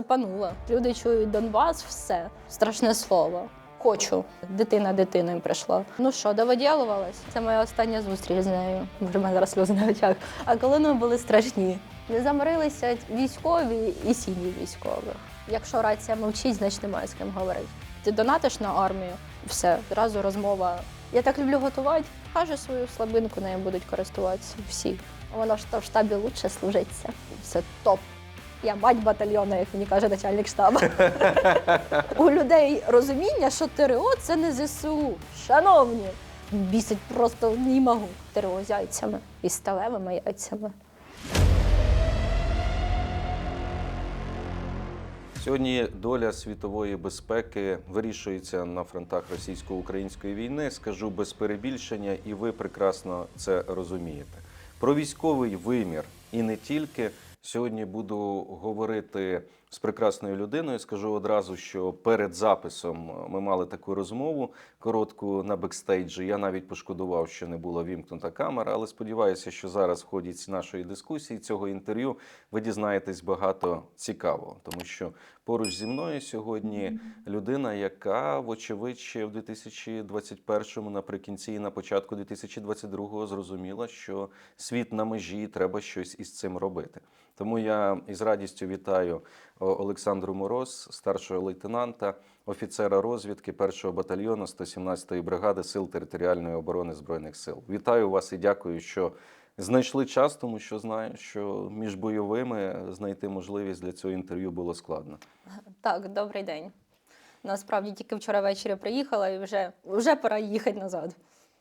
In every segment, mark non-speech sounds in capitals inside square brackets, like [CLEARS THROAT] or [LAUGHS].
Цепанула. Люди чують Донбас, все. Страшне слово. Хочу. Дитина дитиною прийшла. Ну що, доводілувалась? Це моя остання зустріч з нею. Може, мене зараз сльози на очах. А коли ми були страшні. Не заморилися військові і сім'ї військових. Якщо рація мовчить, значить немає з ким говорити. Ти донатиш на армію, все, одразу розмова. Я так люблю готувати. Каже свою слабинку, нею будуть користуватися всі. Вона ж то в штабі лучше служиться. Все топ. Я мать батальйону, як мені каже начальник штабу. У людей розуміння, що ТРО це не ЗСУ. Шановні, бісить просто не можу. ТРО з яйцями і сталевими яйцями. Сьогодні доля світової безпеки вирішується на фронтах російсько-української війни. Скажу без перебільшення, і ви прекрасно це розумієте. Про військовий вимір і не тільки сьогодні буду говорити з прекрасною людиною. Скажу одразу, що перед записом ми мали таку розмову коротку на бекстейджі. Я навіть пошкодував, що не була вімкнута камера, але сподіваюся, що зараз в ході нашої дискусії цього інтерв'ю ви дізнаєтесь багато цікавого, тому що поруч зі мною сьогодні людина, яка, вочевидь, ще в 2021-му, наприкінці і на початку 2022-го зрозуміла, що світ на межі, і треба щось із цим робити. Тому я із радістю вітаю Олександру Мороз, старшого лейтенанта, офіцера розвідки 1-го батальйону 117-ї бригади Сил територіальної оборони Збройних сил. Вітаю вас і дякую, що знайшли час, тому що знаю, що між бойовими знайти можливість для цього інтерв'ю було складно. Так, добрий день. Насправді тільки вчора ввечері приїхала і вже, вже пора їхати назад.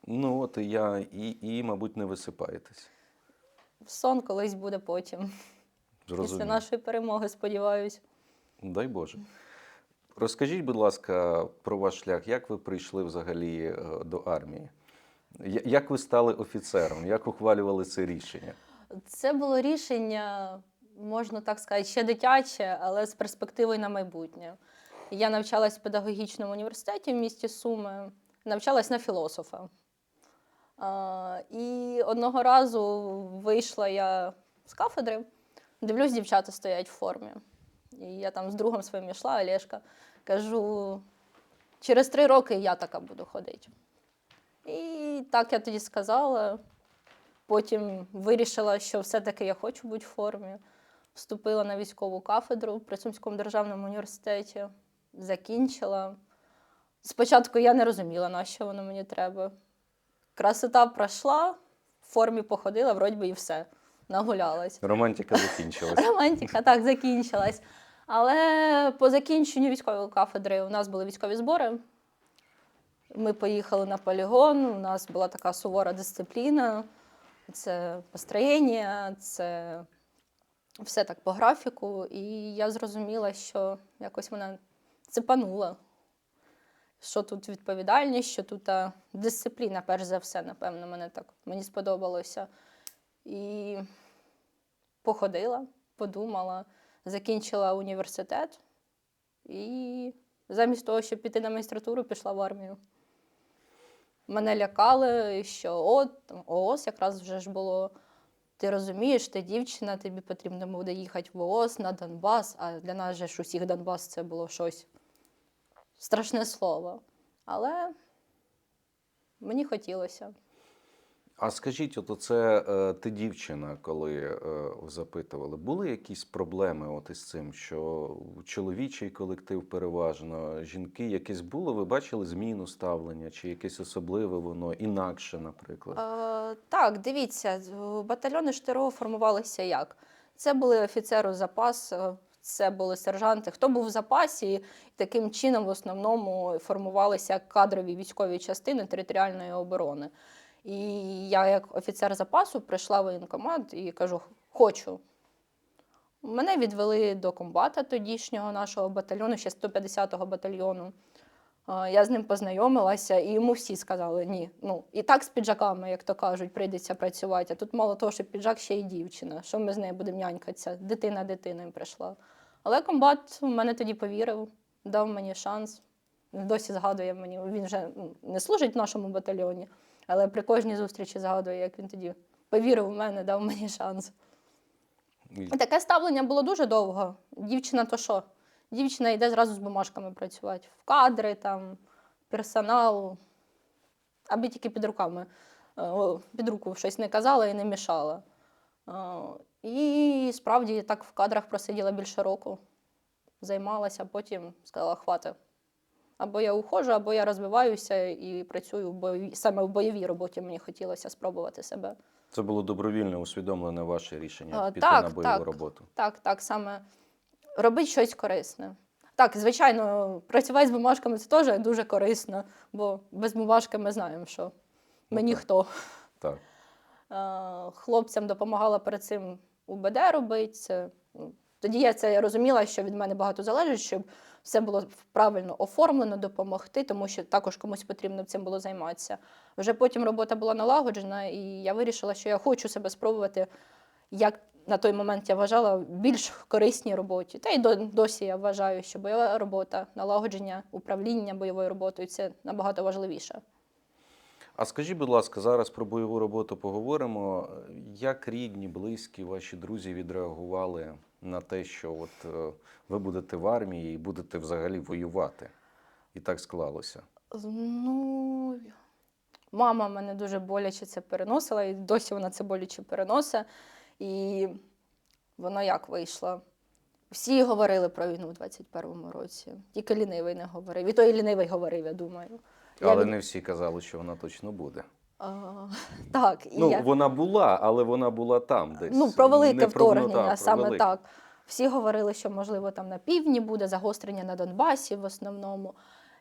Ну от і я і, і мабуть, не висипаєтесь. Сон колись буде потім. Після нашої перемоги, сподіваюсь. Дай Боже. Розкажіть, будь ласка, про ваш шлях. Як ви прийшли взагалі е, до армії? Як ви стали офіцером? Як ухвалювали це рішення? Це було рішення, можна так сказати, ще дитяче, але з перспективою на майбутнє. Я навчалась в педагогічному університеті в місті Суми, навчалась на філософа. І одного разу вийшла я з кафедри, дивлюсь, дівчата стоять в формі. І я там з другом своїм йшла, Олешка, кажу: через три роки я така буду ходити. І так я тоді сказала. Потім вирішила, що все-таки я хочу бути в формі. Вступила на військову кафедру при Сумському державному університеті, закінчила. Спочатку я не розуміла, на що воно мені треба. Красота пройшла, в формі походила, вроді би і все. Нагулялась. Романтика [LAUGHS] закінчилась. Романтика так закінчилась. Але по закінченню військової кафедри у нас були військові збори. Ми поїхали на полігон, у нас була така сувора дисципліна. Це построєння, це все так по графіку. І я зрозуміла, що якось мене цепанула. Що тут відповідальність, що тут а, дисципліна, перш за все, напевно, мене так мені сподобалося. І походила, подумала, закінчила університет і замість того, щоб піти на магістратуру, пішла в армію. Мене лякали, що от ООС якраз вже ж було. Ти розумієш, ти дівчина, тобі потрібно буде їхати в ООС на Донбас, а для нас же ж усіх Донбас це було щось страшне слово. Але мені хотілося. А скажіть, от оце е, ти дівчина, коли е, запитували, були якісь проблеми от із цим, що чоловічий колектив переважно, жінки якесь було? Ви бачили зміну ставлення, чи якесь особливе воно інакше, наприклад? Е, так, дивіться, батальйони ШТРО формувалися як? Це були офіцери запасу, це були сержанти. Хто був в запасі, і таким чином в основному формувалися кадрові військові частини територіальної оборони. І я, як офіцер запасу, прийшла в воєнкомат і кажу: хочу. Мене відвели до комбата тодішнього нашого батальйону, ще 150-го батальйону. Я з ним познайомилася, і йому всі сказали ні. Ну, і так з піджаками, як то кажуть, прийдеться працювати. А тут мало того, що піджак ще й дівчина. Що ми з нею будемо нянькатися? Дитина дитиною прийшла. Але комбат в мене тоді повірив, дав мені шанс. Досі згадує мені. Він вже не служить в нашому батальйоні, але при кожній зустрічі згадує, як він тоді повірив в мене, дав мені шанс. І- таке ставлення було дуже довго. Дівчина то що? Дівчина йде зразу з бумажками працювати. В кадри, там, персонал, аби тільки під руками. е, Під руку щось не казала і не мішала. Е, І справді так в кадрах просиділа більше року, займалася, потім сказала, хватить. Або я уходжу, або я розвиваюся і працюю в бойовій, саме в бойовій роботі мені хотілося спробувати себе. Це було добровільне, усвідомлене ваше рішення А, піти так, на бойову так. роботу. Так, так, саме робити щось корисне. Так, звичайно, працювати з бумажками це теж дуже корисно, бо без бумажки ми знаємо, що ми Ну, так. ніхто. Так. Е, Хлопцям допомагала перед цим УБД робити. Ну, Тоді я це розуміла, що від мене багато залежить, щоб все було правильно оформлено, допомогти, тому що також комусь потрібно цим було займатися. Вже потім робота була налагоджена, і я вирішила, що я хочу себе спробувати, як на той момент я вважала, більш корисній роботі. Та й досі я вважаю, що бойова робота, налагодження, управління бойовою роботою це набагато важливіше. А скажіть, будь ласка, зараз про бойову роботу поговоримо. Як рідні, близькі, ваші друзі відреагували на те, що от е, ви будете в армії і будете взагалі воювати? І так склалося. Ну, мама мене дуже боляче це переносила, і досі вона це боляче переносить. І воно як вийшло? Всі говорили про війну у 21-му році. Тільки лінивий не говорив. І той лінивий говорив, я думаю. Але від- не всі казали, що вона точно буде. А, так, і Ну, я... вона була, але вона була там десь. Ну, про велике про- ну, вторгнення, про саме велике. так. Всі говорили, що можливо там на півдні буде загострення на Донбасі в основному.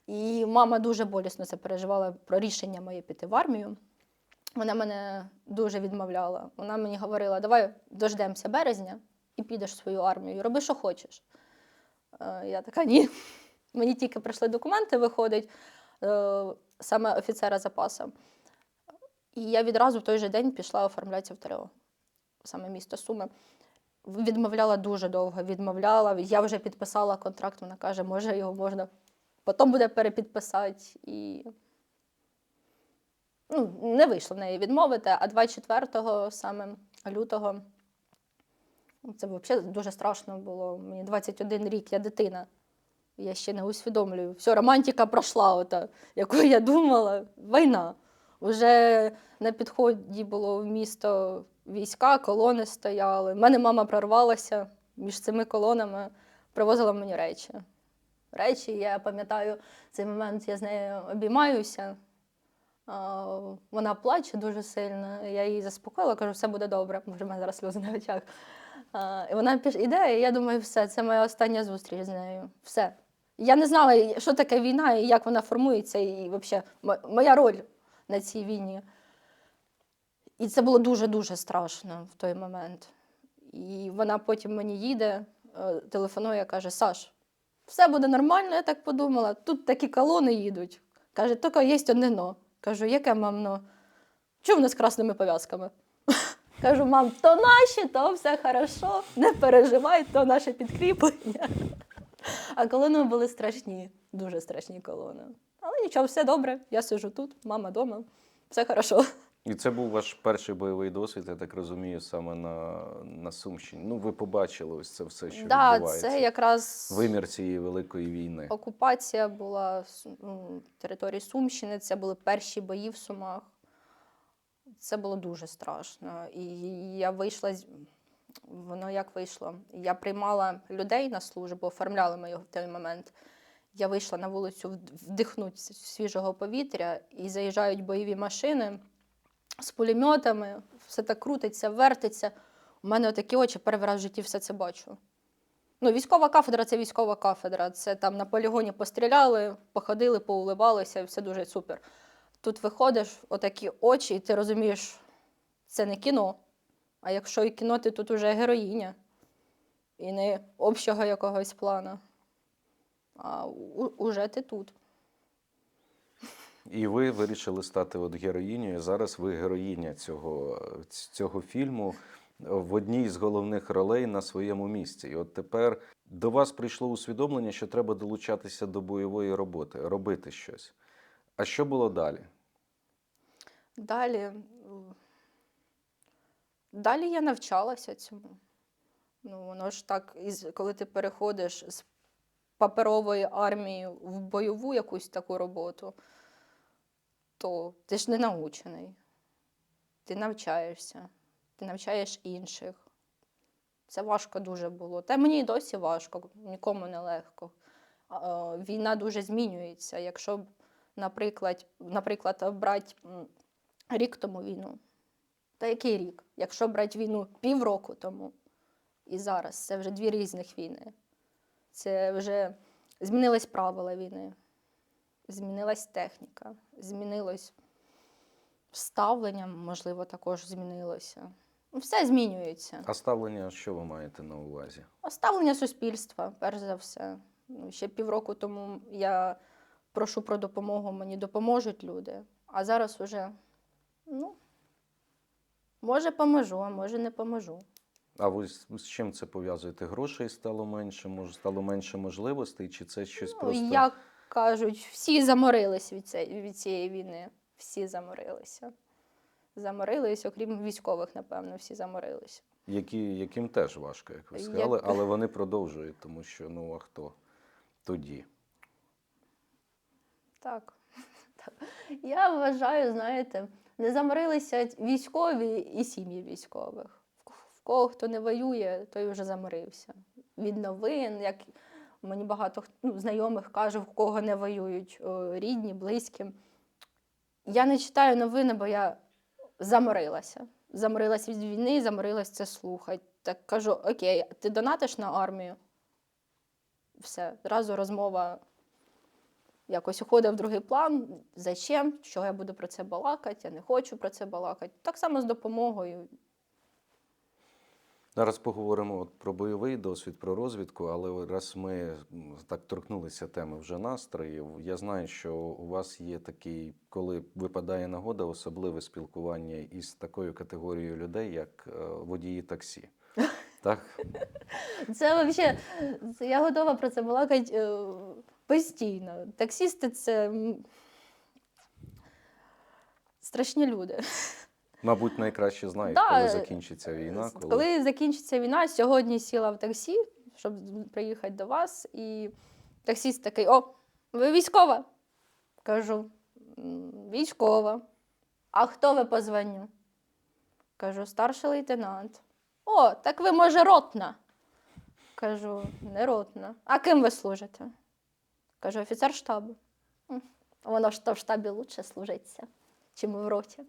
І мама дуже болісно це переживала про рішення моє піти в армію. Вона мене дуже відмовляла. Вона мені говорила: давай дождемося березня і підеш в свою армію, роби, що хочеш. Е, Я така, ні. Мені тільки прийшли документи, виходить е, саме офіцера запасу. І я відразу в той же день пішла оформлятися в ТРО, саме місто Суми. Відмовляла дуже довго, відмовляла. Я вже підписала контракт, вона каже, може його можна потім буде перепідписати. І ну, не вийшло в неї відмовити. А 24 саме лютого це взагалі дуже страшно було. Мені 21 рік, я дитина. Я ще не усвідомлюю. Все, романтика пройшла, яку я думала. Війна. Уже на підході було в місто війська, колони стояли. У мене мама прорвалася між цими колонами, привозила мені речі. Речі, я пам'ятаю цей момент, я з нею обіймаюся. Вона плаче дуже сильно. Я її заспокоїла, кажу, все буде добре. Може, в мене зараз сльози на очах. І вона піш... іде, і я думаю, все, це моя остання зустріч з нею. Все. Я не знала, що таке війна і як вона формується, і взагалі моя роль на цій війні. І це було дуже-дуже страшно в той момент. І вона потім мені їде, е, телефонує, каже: Саш, все буде нормально, я так подумала. Тут такі колони їдуть. Каже, тільки є одне но. Кажу, яке мам но? Чому вони з красними пов'язками? [LAUGHS] Кажу, мам, то наші, то все хорошо, не переживай, то наше підкріплення. [LAUGHS] А колони були страшні, дуже страшні колони. Нічого, все добре. Я сижу тут, мама вдома, все хорошо. І це був ваш перший бойовий досвід, я так розумію, саме на, на Сумщині. Ну, ви побачили ось це все, що да, відбувається. це якраз Вимір цієї великої війни. окупація була ну, території Сумщини, це були перші бої в Сумах. Це було дуже страшно. І я вийшла з. Воно як вийшло? Я приймала людей на службу, оформляли ми його в той момент. Я вийшла на вулицю вдихнути свіжого повітря і заїжджають бойові машини з пулеметами, все так крутиться, вертиться. У мене отакі очі перший раз в житті все це бачу. Ну, військова кафедра це військова кафедра. Це там на полігоні постріляли, походили, поуливалися, все дуже супер. Тут виходиш, отакі очі, і ти розумієш, це не кіно. А якщо і кіно, ти тут уже героїня. І не общого якогось плану. А у- уже ти тут. І ви вирішили стати от героїнею. Зараз ви героїня цього, цього фільму в одній з головних ролей на своєму місці. І от тепер до вас прийшло усвідомлення, що треба долучатися до бойової роботи, робити щось. А що було далі? Далі. Далі я навчалася цьому. Ну, воно ж так, із, коли ти переходиш з паперової армії в бойову якусь таку роботу, то ти ж не научений. Ти навчаєшся, ти навчаєш інших. Це важко дуже було. Та мені і досі важко, нікому не легко. Е, Війна дуже змінюється. Якщо, наприклад, наприклад брати рік тому війну. Та який рік? Якщо брати війну півроку тому і зараз, це вже дві різних війни. Це вже змінились правила війни, змінилась техніка, змінилось ставлення, можливо, також змінилося. Ну, Все змінюється. А ставлення, що ви маєте на увазі? А Ставлення суспільства, перш за все. Ну, Ще півроку тому я прошу про допомогу, мені допоможуть люди. А зараз уже, ну, може, поможу, а може, не поможу. А ви з чим це пов'язуєте? Грошей стало менше, може стало менше можливостей, чи це щось Ну, просто як кажуть, всі заморились від, цієї, від цієї війни. Всі заморилися. Заморились, окрім військових, напевно, всі заморилися. які, яким теж важко, як ви Як- сказали, [LAUGHS] але вони продовжують, тому що ну а хто тоді? Так. [LAUGHS] так. Я вважаю, знаєте, не заморилися військові і сім'ї військових. Кого хто не воює, той вже заморився. Від новин, як мені багато ну, знайомих каже, в кого не воюють, рідні, близькі. Я не читаю новини, бо я заморилася. Заморилась від війни, заморилась це слухати. Так кажу: окей, ти донатиш на армію? Все, одразу розмова якось уходить в другий план. Зачем? Чого я буду про це балакати? Я не хочу про це балакати. Так само з допомогою. Зараз поговоримо от про бойовий досвід, про розвідку, але раз ми так торкнулися теми вже настроїв, я знаю, що у вас є такий, коли випадає нагода, особливе спілкування із такою категорією людей, як е, водії таксі. [LAUGHS] Так? Це взагалі, я готова про це балакати е, постійно. Таксісти це страшні люди. Мабуть, найкраще знають, Да, коли е, закінчиться війна. Коли... Коли закінчиться війна, сьогодні сіла в таксі, щоб приїхати до вас, і таксіст такий: О, ви військова? Кажу, військова. А хто ви по званню? Кажу, старший лейтенант. О, так ви, може, ротна? Кажу, не ротна. А ким ви служите? Кажу, офіцер штабу. «М, Воно ж то в штабі лучше служиться, чим в роті.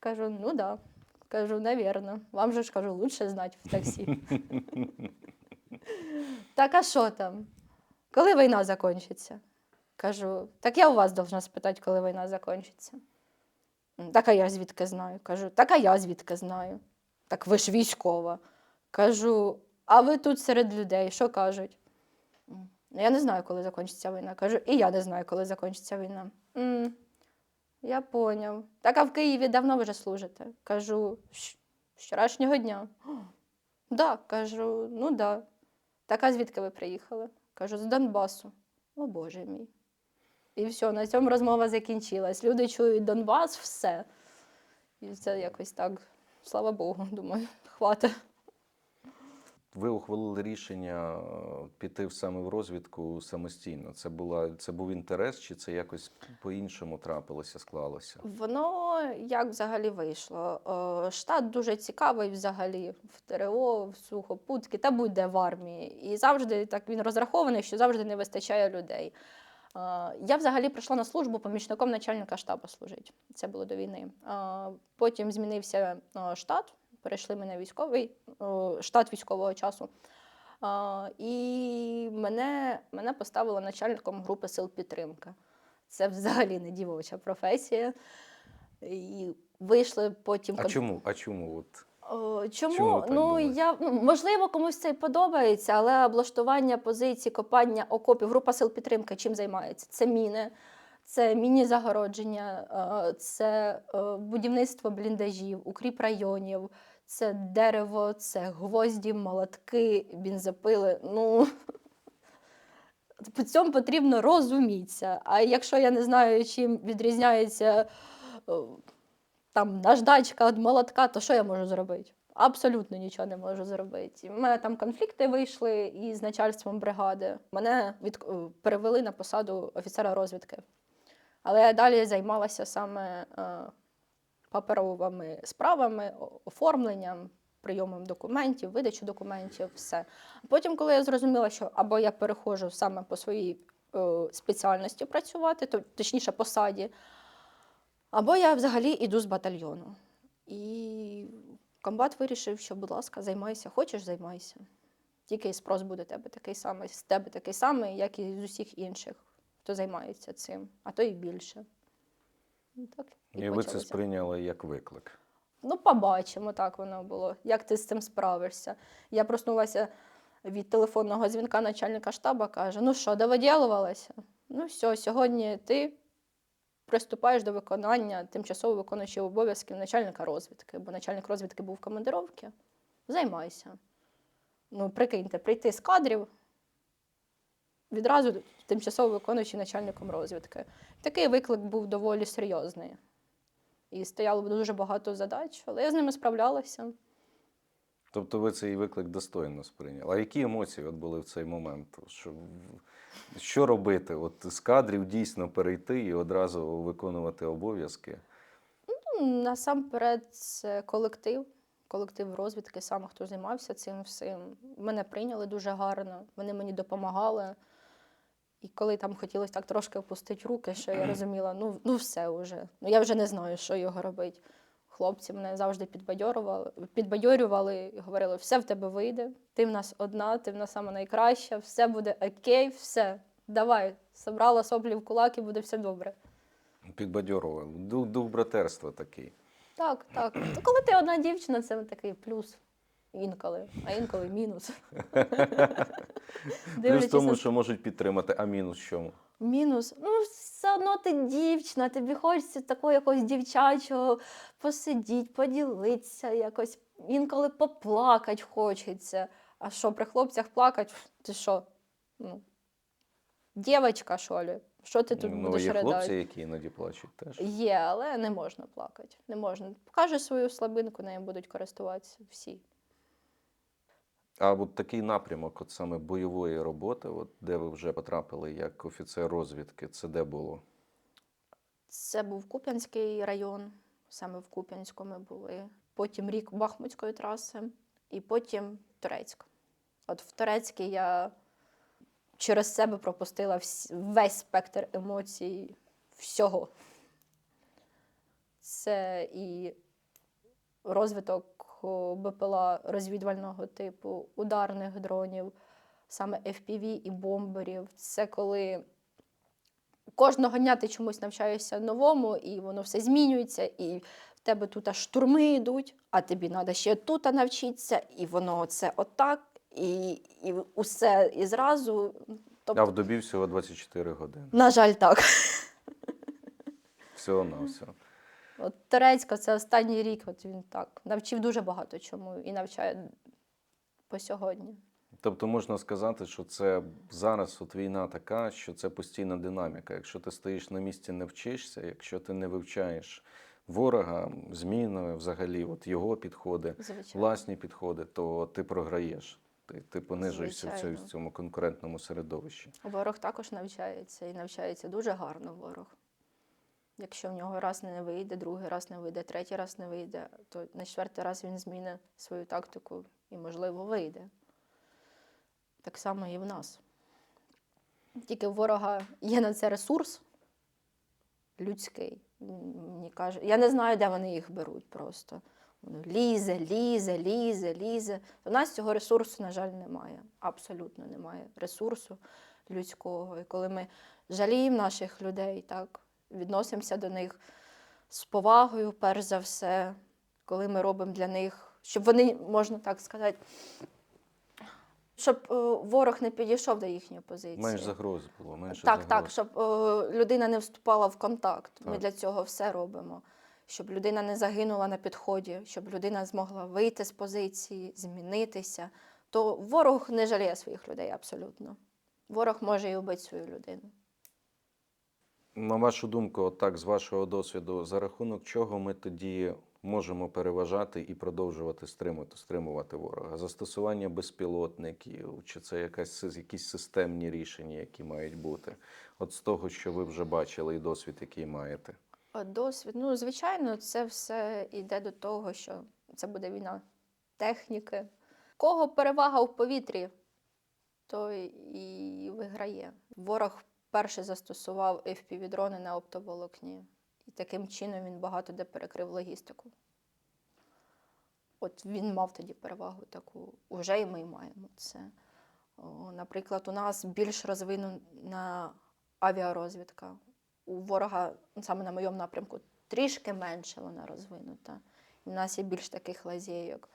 Кажу, ну да. Кажу, навірно. Вам же ж кажу, лучше знати в таксі. так, а що там? Коли війна закінчиться? Кажу, так я у вас должна спитати, коли війна закінчиться. Так а я звідки знаю? Кажу, так а я звідки знаю? Так ви ж військова. Кажу, а ви тут серед людей, що кажуть? Я не знаю, коли закінчиться війна. Кажу, і я не знаю, коли закінчиться війна. «М, я поняв. Так а в Києві давно вже служите? Кажу, з вчорашнього дня. «О, [GASPS] Да, кажу, ну да. Так а звідки ви приїхали? Кажу, з Донбасу. О Боже мій. І все, на цьому розмова закінчилась. Люди чують Донбас, все. І це якось так, слава Богу, думаю, [LAUGHS] хватить. Ви ухвалили рішення е, піти в саме в розвідку самостійно. Це була це був інтерес, чи це якось по-іншому трапилося, склалося? Воно як взагалі вийшло? Е, Штат дуже цікавий взагалі в ТРО, в сухопутки та будь-де в армії. І завжди так він розрахований, що завжди не вистачає людей. Е, Я взагалі прийшла на службу помічником начальника штабу служити. Це було до війни. Потім змінився штат, перейшли ми на військовий штат військового часу. І мене, мене поставили начальником групи сил підтримки. Це взагалі не дівоча професія. І вийшли потім. А чому? А чому? От Чому? Чому ну, я, ну, можливо, комусь це і подобається, але облаштування позицій, копання окопів, група сил підтримки чим займається? Це міни, це міні-загородження, е, це е, будівництво бліндажів, укріп районів, це дерево, це гвозді, молотки, бензопили. Ну, по цьому потрібно розумітися. А якщо я не знаю, чим відрізняється е, там наждачка від молотка, то що я можу зробити? абсолютно нічого не можу зробити. У мене там конфлікти вийшли із начальством бригади. Мене від... е, перевели на посаду офіцера розвідки. Але я далі займалася саме е, паперовими справами, оформленням, прийомом документів, видачу документів, все. Потім, коли я зрозуміла, що або я переходжу саме по своїй е, спеціальності працювати, то, точніше посаді, або я взагалі йду з батальйону. І комбат вирішив, що, будь ласка, займайся, хочеш, займайся. Тільки спрос буде тебе такий самий, з тебе такий самий, як і з усіх інших, хто займається цим, а то і більше. Ну, Так, І, ви це сприйняли як виклик. Ну, побачимо, так воно було. Як ти з цим справишся? Я проснулася від телефонного дзвінка начальника штабу, каже: ну що, довиділувалася? Ну все, сьогодні ти приступаєш до виконання тимчасово виконуючого обов'язків начальника розвідки, бо начальник розвідки був в командировці. Займайся. Ну, прикиньте, прийти з кадрів відразу тимчасово виконуючий начальником розвідки. Такий виклик був доволі серйозний. І стояло дуже багато задач, але я з ними справлялася. Тобто ви цей виклик достойно сприйняли. А які емоції от були в цей момент? Що, що робити? От з кадрів дійсно перейти і одразу виконувати обов'язки? Ну, Насамперед, це колектив, колектив розвідки, саме хто займався цим всім. Мене прийняли дуже гарно, вони мені допомагали. І коли там хотілося так трошки опустити руки, що я розуміла, ну, ну все вже. Ну я вже не знаю, що його робити. Хлопці мене завжди підбадьорували, підбадьорювали і говорили, все в тебе вийде, ти в нас одна, ти в нас сама найкраща, все буде окей, все, давай, собрала соплі в кулак і буде все добре. Підбадьорували. Дух, дух братерства такий. Так, так. То коли ти одна дівчина, це такий плюс інколи, а інколи [LAUGHS] мінус. Плюс в тому, що можуть підтримати, а мінус чому? мінус. Ну, все одно ти дівчина, тобі хочеться такого якогось дівчачого посидіть, поділитися, якось інколи поплакати хочеться. А що, при хлопцях плакати? Ти що? Ну, дівчинка, що ли? Що ти тут ну, будеш є ридати? хлопці, які іноді плачуть теж. Є, але не можна плакати. Не можна. Покажи свою слабинку, нею будуть користуватися всі. А от такий напрямок, от саме бойової роботи, от де ви вже потрапили як офіцер розвідки, це де було? Це був Куп'янський район, саме в Куп'янську ми були. Потім рік Бахмутської траси, і потім Турецьк. От в Турецькій я через себе пропустила весь спектр емоцій всього. Це і розвиток БПЛА розвідувального типу, ударних дронів, саме FPV і бомберів. Це коли кожного дня ти чомусь навчаєшся новому, і воно все змінюється, і в тебе тут штурми йдуть, а тобі треба ще тут навчитися, і воно це отак, і, і усе і зразу. Тобто, А в добі всього 24 години. на жаль, так. Всього на все. От Терецька це останній рік, от він так навчив дуже багато чому і навчає по сьогодні. Тобто можна сказати, що це зараз от війна така, що це постійна динаміка. Якщо ти стоїш на місці, не вчишся, якщо ти не вивчаєш ворога, зміни взагалі, от його підходи, Звичайно. власні підходи, то ти програєш. Ти, ти понижуєшся в цьому, Звичайно. в цьому конкурентному середовищі. Ворог також навчається і навчається дуже гарно ворог. Якщо в нього раз не вийде, другий раз не вийде, третій раз не вийде, то на четвертий раз він змінить свою тактику і, можливо, вийде. Так само і в нас. Тільки у ворога є на це ресурс людський. Мені каже, я не знаю, де вони їх беруть просто. Воно лізе, лізе, лізе, лізе. У нас цього ресурсу, на жаль, немає. Абсолютно немає ресурсу людського. І коли ми жаліємо наших людей, так, відносимося до них з повагою, перш за все, коли ми робимо для них, щоб вони, можна так сказати, щоб е, ворог не підійшов до їхньої позиції. Менш загроз було, менше Так, загроз. так, щоб е, людина не вступала в контакт. Ми Так. для цього все робимо. Щоб людина не загинула на підході, щоб людина змогла вийти з позиції, змінитися. То ворог не жаліє своїх людей абсолютно. Ворог може і вбити свою людину. На вашу думку, от так, з вашого досвіду, за рахунок чого ми тоді можемо переважати і продовжувати стримувати, стримувати ворога? Застосування безпілотників, чи це якась, якісь системні рішення, які мають бути? От з того, що ви вже бачили, і досвід, який маєте. Досвід. Ну, звичайно, це все йде до того, що це буде війна техніки. Кого перевага в повітрі, той і виграє. Ворог перший застосував FPV-дрони на оптоволокні. І таким чином він багато де перекрив логістику. От він мав тоді перевагу таку. Уже і ми маємо це. Наприклад, у нас більш розвинена авіарозвідка. У ворога, саме на моєму напрямку, трішки менше вона розвинута. У нас є більш таких лазейок.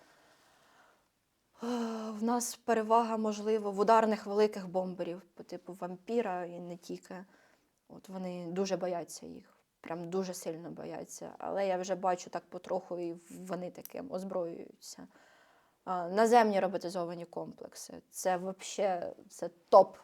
В нас перевага, можливо, в ударних великих бомберів, по типу вампіра і не тільки. От вони дуже бояться їх, прям дуже сильно бояться. Але я вже бачу так потроху, і вони таким озброюються. Наземні роботизовані комплекси. Це взагалі це топ.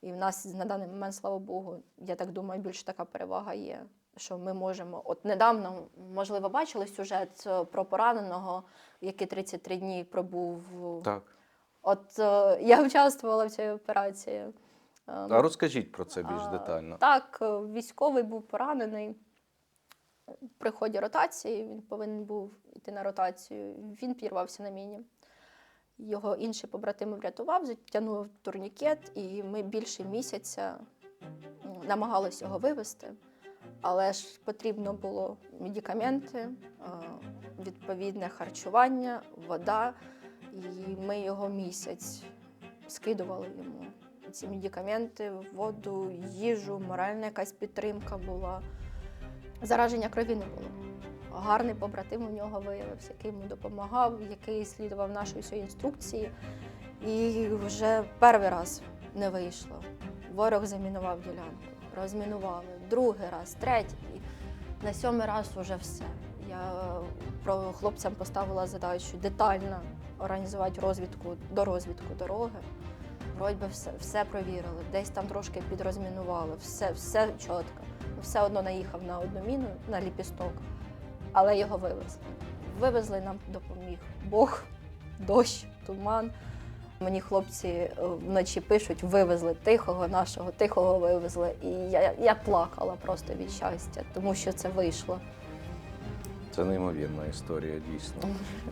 І в нас на даний момент, слава Богу, я так думаю, більш така перевага є. Що ми можемо. От недавно, можливо, бачили сюжет е, про пораненого, який 33 дні пробув. Так. От е, я участвувала в цій операції. Е, А розкажіть про це більш детально. Так, військовий був поранений. При ході ротації він повинен був йти на ротацію. Він пірвався на міні. Його інший побратим врятував, затягнув турнікет, і ми більше місяця намагалися його вивезти. Але ж потрібно було медикаменти, е, відповідне харчування, вода. І ми його місяць скидували йому ці медикаменти, воду, їжу, моральна якась підтримка була. Зараження крові не було. Гарний побратим у нього виявився, який йому допомагав, який слідував нашій всій інструкції. І вже перший раз не вийшло. Ворог замінував ділянку, розмінували, другий раз, третій. На сьомий раз уже все. Я про хлопцям поставила задачу детально організувати розвідку до розвідку дороги. Вроді би все, все провірили, десь там трошки підрозмінували, все, все чітко. Все одно наїхав на одну міну, на ліпісток, але його вивезли. Вивезли нам допоміг Бог, дощ, туман. Мені хлопці е, вночі пишуть, вивезли тихого нашого, тихого вивезли. І я, я плакала просто від щастя, тому що це вийшло. Це неймовірна історія, дійсно.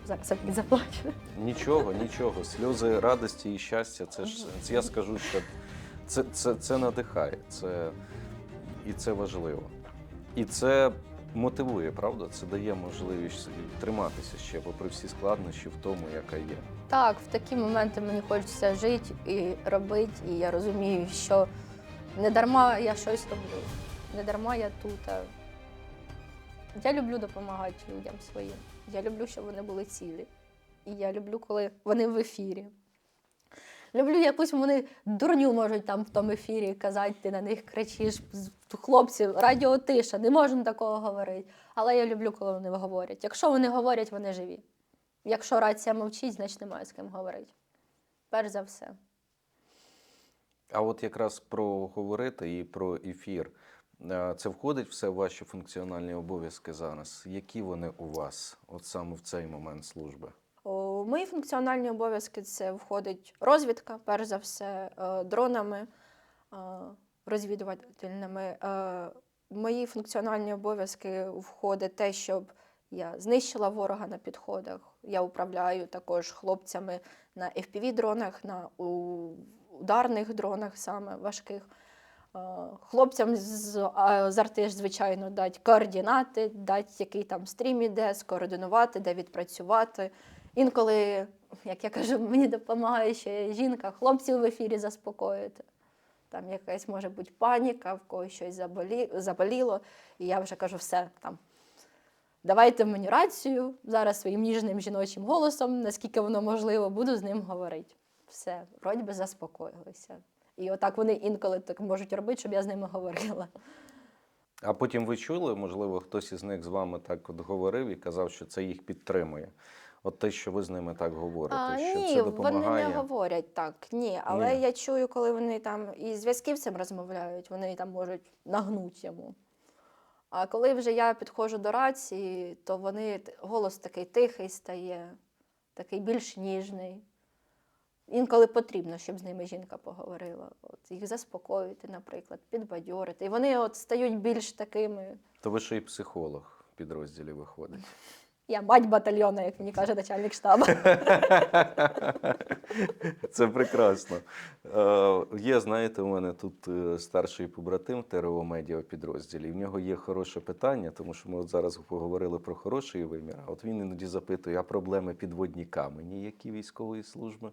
Зараз заплачу. Нічого, нічого. Сльози радості і щастя. Це ж це я скажу, що це, це, це надихає, це, і це важливо. І це мотивує, правда? Це дає можливість триматися ще, попри всі складнощі в тому, яка є. Так, в такі моменти мені хочеться жити і робити, і я розумію, що не дарма я щось роблю, не дарма я тут. а Я люблю допомагати людям своїм. Я люблю, щоб вони були цілі. І я люблю, коли вони в ефірі. Люблю якусь вони дурню можуть там в тому ефірі казати, ти на них кричиш. З- Хлопці, радіо тиша, не можна такого говорити. Але я люблю, коли вони говорять. Якщо вони говорять, вони живі. Якщо рація мовчить, значить немає з ким говорити. Перш за все. А от якраз про говорити і про ефір. Е, Це входить все в ваші функціональні обов'язки зараз. Які вони у вас, от саме в цей момент служби? Мої функціональні обов'язки це входить розвідка, перш за все, е, дронами е, розвідувальними. Е, мої функціональні обов'язки входить те, щоб я знищила ворога на підходах. Я управляю також хлопцями на FPV-дронах, на ударних дронах, саме важких. Хлопцям з з арти ж, звичайно, дати координати, дати, який там стрім іде, скоординувати, де відпрацювати. Інколи, як я кажу, мені допомагає ще жінка, хлопців в ефірі заспокоїти. Там якась може бути паніка, в когось щось заболі, заболіло, і я вже кажу, все там. Давайте мені рацію зараз своїм ніжним жіночим голосом, наскільки воно можливо, буду з ним говорити. Все, вроді би заспокоїлися. І отак вони інколи так можуть робити, щоб я з ними говорила. А потім ви чули, можливо, хтось із них з вами так от говорив і казав, що це їх підтримує. От те, що ви з ними так говорите, А, що ні, це вони не говорять так. Ні, але Ні. я чую, коли вони там і зв'язківцем розмовляють, вони там можуть нагнути йому. А коли вже я підходжу до рації, то вони голос такий тихий стає, такий більш ніжний. Інколи потрібно, щоб з ними жінка поговорила. От, їх заспокоїти, наприклад, підбадьорити. І вони от стають більш такими. То ви ще й психолог в підрозділі виходить. [LAUGHS] Я мать батальйону, як мені каже начальник штабу. [LAUGHS] Це прекрасно. Е, є, знаєте, у мене тут е, старший побратим ТРО медіа підрозділі. В нього є хороше питання, тому що ми от зараз поговорили про хороший вимір. А от він іноді запитує, а проблеми підводні камені, які військової служби?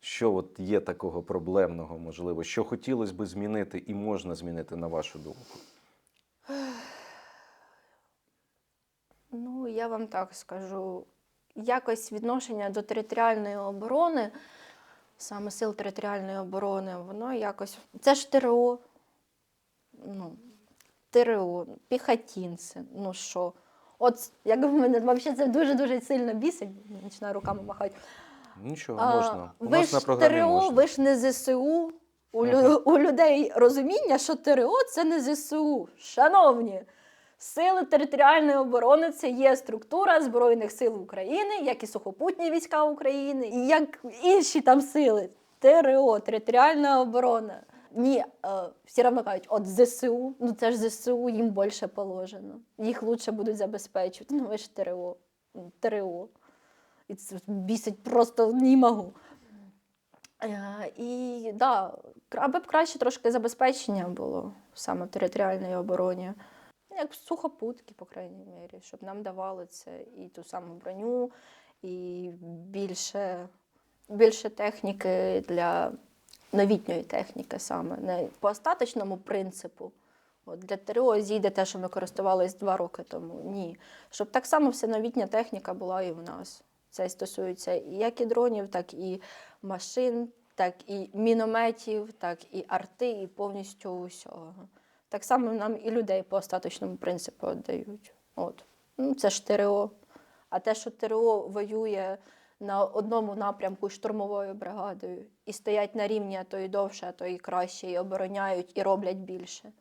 Що от є такого проблемного, можливо, що хотілося би змінити і можна змінити, на вашу думку? Ну, я вам так скажу. Якось відношення до територіальної оборони, саме сил територіальної оборони, воно якось. Це ж ТРО. Ну, ТРО, піхотінці. Ну що? От як в мене взагалі це дуже-дуже сильно бісить, починаю руками махати. Нічого, А, можна. У ви нас ж на програмі ТРО, можна. ви ж не ЗСУ. У, лю- у людей розуміння, що ТРО це не ЗСУ. Шановні, сили територіальної оборони це є структура Збройних сил України, як і сухопутні війська України, і як інші там сили. ТРО, територіальна оборона. Ні, е, всі равно кажуть, от ЗСУ, ну це ж ЗСУ, їм більше положено. Їх лучше будуть забезпечувати. Ну ви ж ТРО. ТРО. І це бісить просто не можу. І да, аби б краще трошки забезпечення було саме в територіальній обороні. Ну, Як сухопутки, по крайній мірі, щоб нам давали це і ту саму броню, і більше, більше техніки для новітньої техніки саме. Не по остаточному принципу. От для ТРО зійде те, що ми користувалися два роки тому. Ні. Щоб так само вся новітня техніка була і в нас. Це стосується як і дронів, так і машин, так і мінометів, так і арти, і повністю усього. Так само нам і людей по остаточному принципу віддають. От. Ну, це ж ТРО. А те, що ТРО воює на одному напрямку штурмовою бригадою і стоять на рівні, а то і довше, а то і краще, і обороняють, і роблять більше.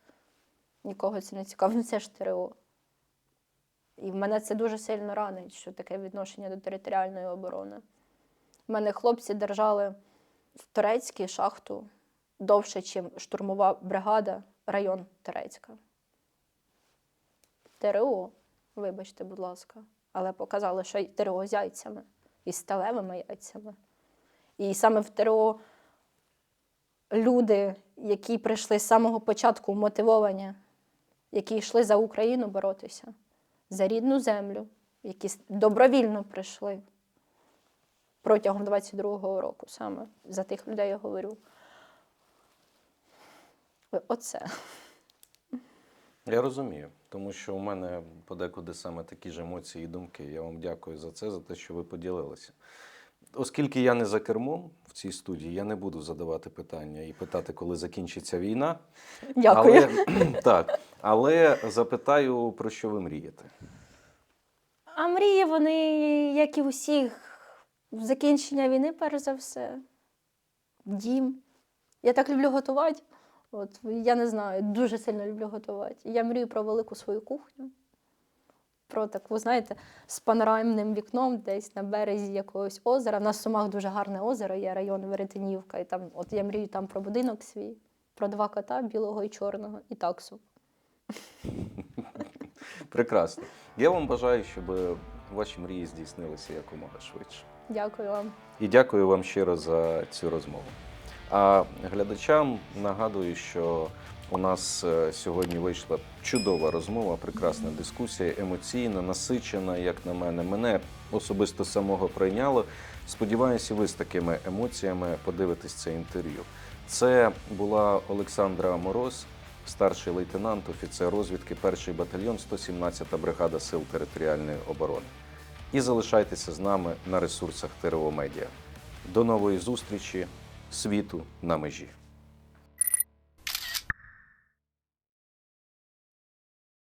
Нікого це не цікаво. Ну, Це ж ТРО. І мене це дуже сильно ранить, що таке відношення до територіальної оборони. У мене хлопці держали в Турецькій шахту довше, ніж штурмова бригада, район Турецька. ТРО, вибачте, будь ласка, але показали, що ТРО з яйцями, і сталевими яйцями. І саме в ТРО люди, які прийшли з самого початку мотивовані, які йшли за Україну боротися, за рідну землю, які добровільно прийшли протягом 22-го року саме за тих людей я говорю. Оце. Я розумію, тому що у мене подекуди саме такі ж емоції і думки. Я вам дякую за це, за те, що ви поділилися. Оскільки я не за кермом в цій студії, я не буду задавати питання і питати, коли закінчиться війна. Дякую. Але, [CLEARS THROAT] так, але запитаю, про що ви мрієте. А мрії вони, як і усіх, закінчення війни, перш за все. Дім. Я так люблю готувати. От, я не знаю, дуже сильно люблю готувати. Я мрію про велику свою кухню. Про таку, знаєте, з панорамним вікном десь на березі якогось озера. У нас в Сумах дуже гарне озеро, є район Веретенівка. І там, от я мрію там про будинок свій, про два кота, білого і чорного, і таксу. Прекрасно. Я вам бажаю, щоб ваші мрії здійснилися якомога швидше. Дякую вам. І дякую вам щиро за цю розмову. А глядачам нагадую, що у нас е, сьогодні вийшла чудова розмова, прекрасна дискусія, емоційна, насичена, як на мене. Мене особисто самого прийняло. Сподіваюся, ви з такими емоціями подивитесь це інтерв'ю. Це була Олександра Мороз, старший лейтенант, офіцер розвідки, перший батальйон, 117-та бригада сил територіальної оборони. І залишайтеся з нами на ресурсах ТРО Медіа. До нової зустрічі світу на межі.